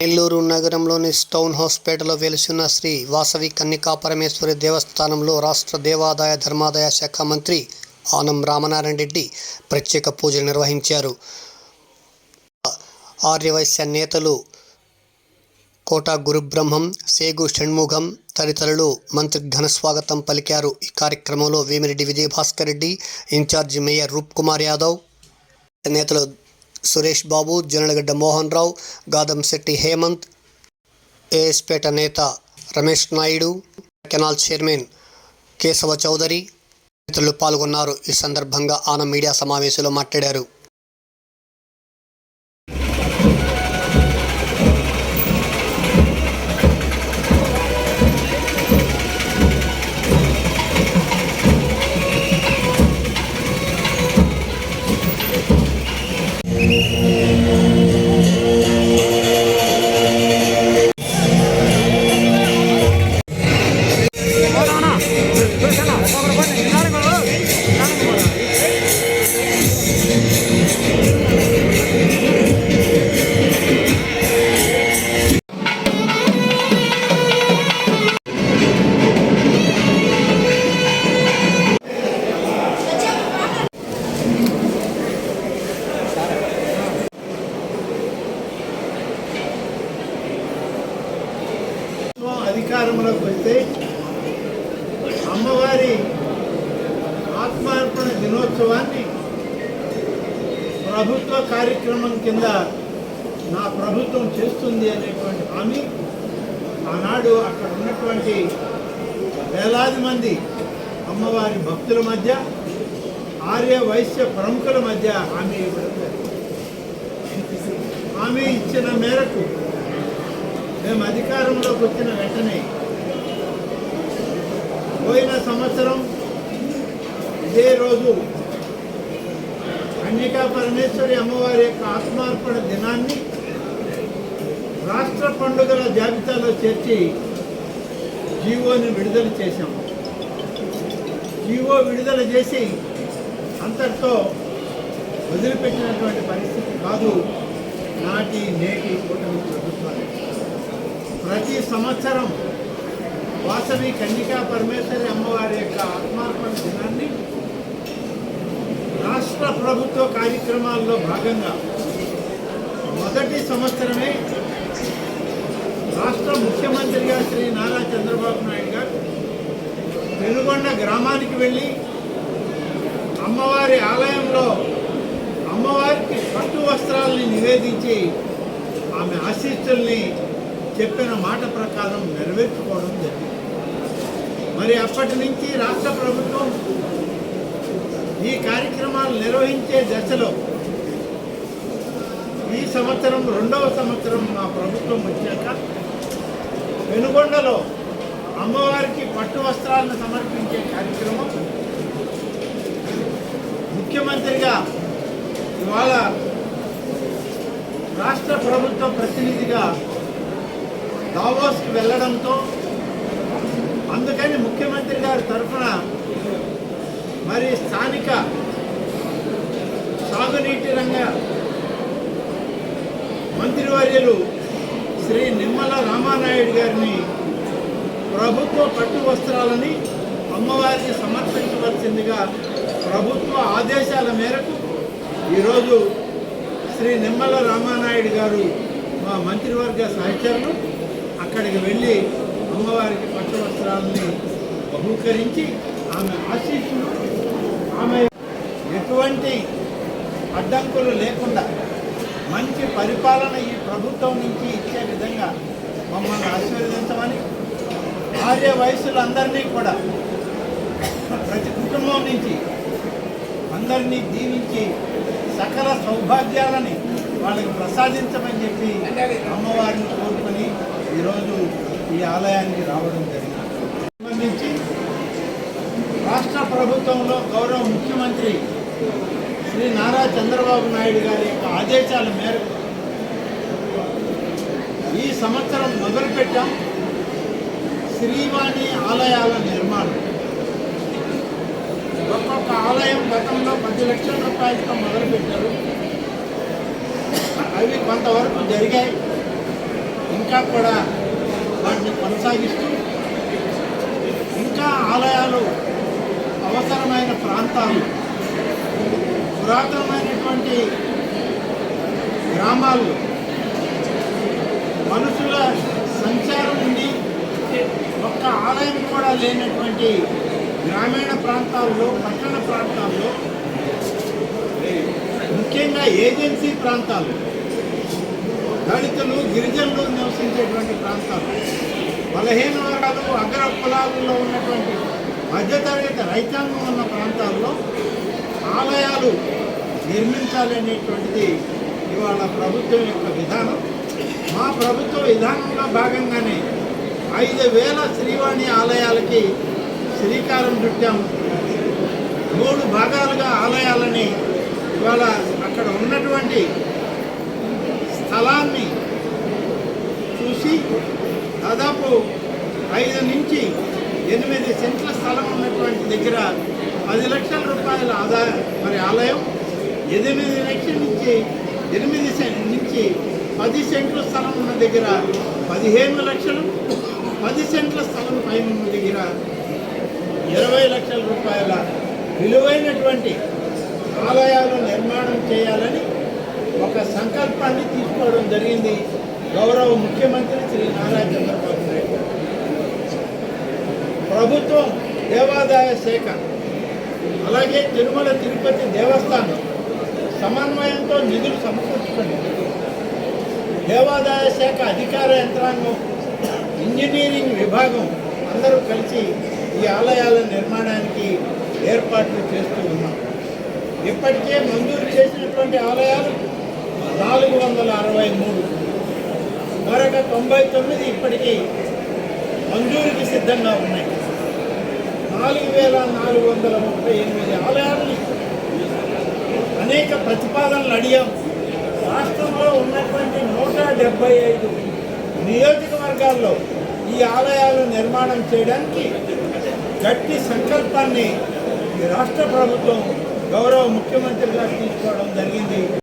నెల్లూరు నగరంలోని స్టౌన్ హాస్పిటల్లో వెలిసిన శ్రీ వాసవి కన్నికా పరమేశ్వరి దేవస్థానంలో రాష్ట్ర దేవాదాయ ధర్మాదాయ శాఖ మంత్రి ఆనం రామనారాయణ రెడ్డి ప్రత్యేక పూజలు నిర్వహించారు. ఆర్యవైశ్య నేతలు కోట గురుబ్రహ్మం సేగు షణ్ముఖం తదితరులు మంత్రి ఘనస్వాగతం పలికారు. ఈ కార్యక్రమంలో Vemireddy Vijayabhaskar Reddy in charge mayor Roop Kumar Yadav నేతలు సురేష్ బాబు జనలగడ్డ మోహన్ రావు గాదంశెట్టి హేమంత్ ఏఎస్పేట నేత రమేష్ నాయుడు కెనాల్ చైర్మన్ కేశవ చౌదరి ఇతరులు పాల్గొన్నారు. ఈ సందర్భంగా ఆనం మీడియా సమావేశంలో మాట్లాడారు. అధికారంలోకి అమ్మవారి ఆత్మార్పణ దినోత్సవాన్ని ప్రభుత్వ కార్యక్రమం కింద నా ప్రభుత్వం చేస్తుంది అనేటువంటి హామీ ఆనాడు అక్కడ ఉన్నటువంటి వేలాది మంది అమ్మవారి భక్తుల మధ్య ఆర్య వైశ్య ప్రముఖుల మధ్య హామీ ఇవ్వడం హామీ ఇచ్చిన మేరకు మేము అధికారంలోకి వచ్చిన వెంటనే పోయిన సంవత్సరం ఇదే రోజు కన్యకా పరమేశ్వరి అమ్మవారి యొక్క ఆత్మార్పణ దినాన్ని రాష్ట్ర పండుగల జాబితాలో చేర్చి జీవోని విడుదల చేశాం. జీవో విడుదల చేసి అంతటితో వదిలిపెట్టినటువంటి పరిస్థితి కాదు. నాటి నేటి కూటమి ప్రభుత్వాలు. ప్రతి సంవత్సరం వాసవి కన్నికా పరమేశ్వరి అమ్మవారి యొక్క ఆత్మార్పణ దినాన్ని రాష్ట్ర ప్రభుత్వ కార్యక్రమాల్లో భాగంగా మొదటి సంవత్సరమే రాష్ట్ర ముఖ్యమంత్రిగా శ్రీ నారా చంద్రబాబు నాయుడు గారు పెనుగొండ గ్రామానికి వెళ్ళి అమ్మవారి ఆలయంలో అమ్మవారికి పట్టు వస్త్రాలని నివేదించి ఆమె ఆశీస్సుల్ని చెప్పిన మాట ప్రకారం నెరవేర్చుకోవడం జరిగింది. మరి అప్పటి నుంచి రాష్ట్ర ప్రభుత్వం ఈ కార్యక్రమాలు నిర్వహించే దశలో ఈ సంవత్సరం రెండవ సంవత్సరం మా ప్రభుత్వం వచ్చాక వెనుగొండలో అమ్మవారికి పట్టు వస్త్రాలను సమర్పించే కార్యక్రమం ముఖ్యమంత్రిగా ఇవాళ రాష్ట్ర ప్రభుత్వ ప్రతినిధిగా దావోస్కి వెళ్ళడంతో అందుకని ముఖ్యమంత్రి గారి తరఫున మరి స్థానిక సాగునీటి రంగ మంత్రివర్యులు శ్రీ నిమ్మల రామానాయుడు గారిని ప్రభుత్వ పట్టు వస్త్రాలని అమ్మవారికి సమర్పించవలసిందిగా ప్రభుత్వ ఆదేశాల మేరకు ఈరోజు శ్రీ నిమ్మల రామానాయుడు గారు మా మంత్రివర్గ సహచరులు అక్కడికి వెళ్ళి అమ్మవారికి పట్టు వస్త్రాలని బహూకరించి ఆమె ఆశీస్సులు ఆమె ఎటువంటి అడ్డంకులు లేకుండా మంచి పరిపాలన ఈ ప్రభుత్వం నుంచి ఇచ్చే విధంగా మమ్మల్ని ఆశీర్వదించమని ఆర్య వయసులందరినీ కూడా ప్రతి కుటుంబం నుంచి అందరినీ దీవించి సకల సౌభాగ్యాలని వాళ్ళకి ప్రసాదించమని చెప్పి అమ్మవారిని కోరుకొని ఈరోజు ఈ ఆలయానికి రావడం జరిగింది. సంబంధించి రాష్ట్ర ప్రభుత్వంలో గౌరవ ముఖ్యమంత్రి శ్రీ నారా చంద్రబాబు నాయుడు గారి యొక్క ఆదేశాల మేరకు ఈ సంవత్సరం మొదలుపెట్టాం శ్రీవాణి ఆలయాల నిర్మాణం. ఒక్కొక్క ఆలయం గతంలో పది లక్షల రూపాయలతో మొదలుపెట్టారు. అవి కొంతవరకు జరిగాయి. ఇంకా కూడా వాటిని కొనసాగిస్తూ ఇంకా ఆలయాలు అవసరమైన ప్రాంతాలు పురాతనమైనటువంటి గ్రామాల్లో మనుషుల సంచారం ఉంది ఒక్క ఆలయం కూడా లేనటువంటి గ్రామీణ ప్రాంతాల్లో పట్టణ ప్రాంతాల్లో ముఖ్యంగా ఏజెన్సీ ప్రాంతాలు దళితులు గిరిజనులు నివసించేటువంటి ప్రాంతాలు. బలహీన వర్గాలు అగ్ర కులాలలో ఉన్నటువంటి మధ్యతరగతి రైతాంగం ఉన్న ప్రాంతాల్లో ఆలయాలు నిర్మించాలి అనేటువంటిది ఇవాళ ప్రభుత్వం యొక్క విధానం. మా ప్రభుత్వ విధానంలో భాగంగానే ఐదు వేల శ్రీవాణి ఆలయాలకి శ్రీకారం చుట్టాము మూడు భాగాలుగా ఆలయాలని ఇవాళ అక్కడ ఉన్నటువంటి స్థలాన్ని చూసి దాదాపు ఐదు నుంచి ఎనిమిది సెంట్ల స్థలం ఉన్నటువంటి దగ్గర పది లక్షల రూపాయల ఆదా మరి ఆలయం ఎనిమిది లక్షల నుంచి ఎనిమిది సెంట్ నుంచి పది సెంట్ల స్థలం ఉన్న దగ్గర పదిహేను లక్షలు పది సెంట్ల స్థలం పైన ఉన్న దగ్గర ఇరవై లక్షల రూపాయల విలువైనటువంటి ఆలయాలు నిర్మాణం చేయాలని ఒక సంకల్పాన్ని తీసుకోవడం జరిగింది. గౌరవ ముఖ్యమంత్రి శ్రీ నారా చంద్రబాబు నాయుడు ప్రభుత్వం దేవాదాయ శాఖ అలాగే తిరుమల తిరుపతి దేవస్థానం సమన్వయంతో నిధులు సమకూర్చుకుంది దేవాదాయ శాఖ అధికార యంత్రాంగం ఇంజనీరింగ్ విభాగం అందరూ కలిసి ఈ ఆలయాల నిర్మాణానికి ఏర్పాట్లు చేస్తూ ఉన్నాం. ఇప్పటికే మంజూరు చేసినటువంటి ఆలయాలు నాలుగు వందల అరవై మూడు. మరొక తొంభై తొమ్మిది ఇప్పటికీ మంజూరుకి సిద్ధంగా ఉన్నాయి. నాలుగు వేల నాలుగు వందల ముప్పై ఎనిమిది ఆలయాలని అనేక ప్రతిపాదనలు అడిగాం. రాష్ట్రంలో ఉన్నటువంటి నూట డెబ్బై ఐదు నియోజకవర్గాల్లో ఈ ఆలయాలు నిర్మాణం చేయడానికి గట్టి సంకల్పాన్ని రాష్ట్ర ప్రభుత్వం గౌరవ ముఖ్యమంత్రి గారు తీసుకోవడం జరిగింది.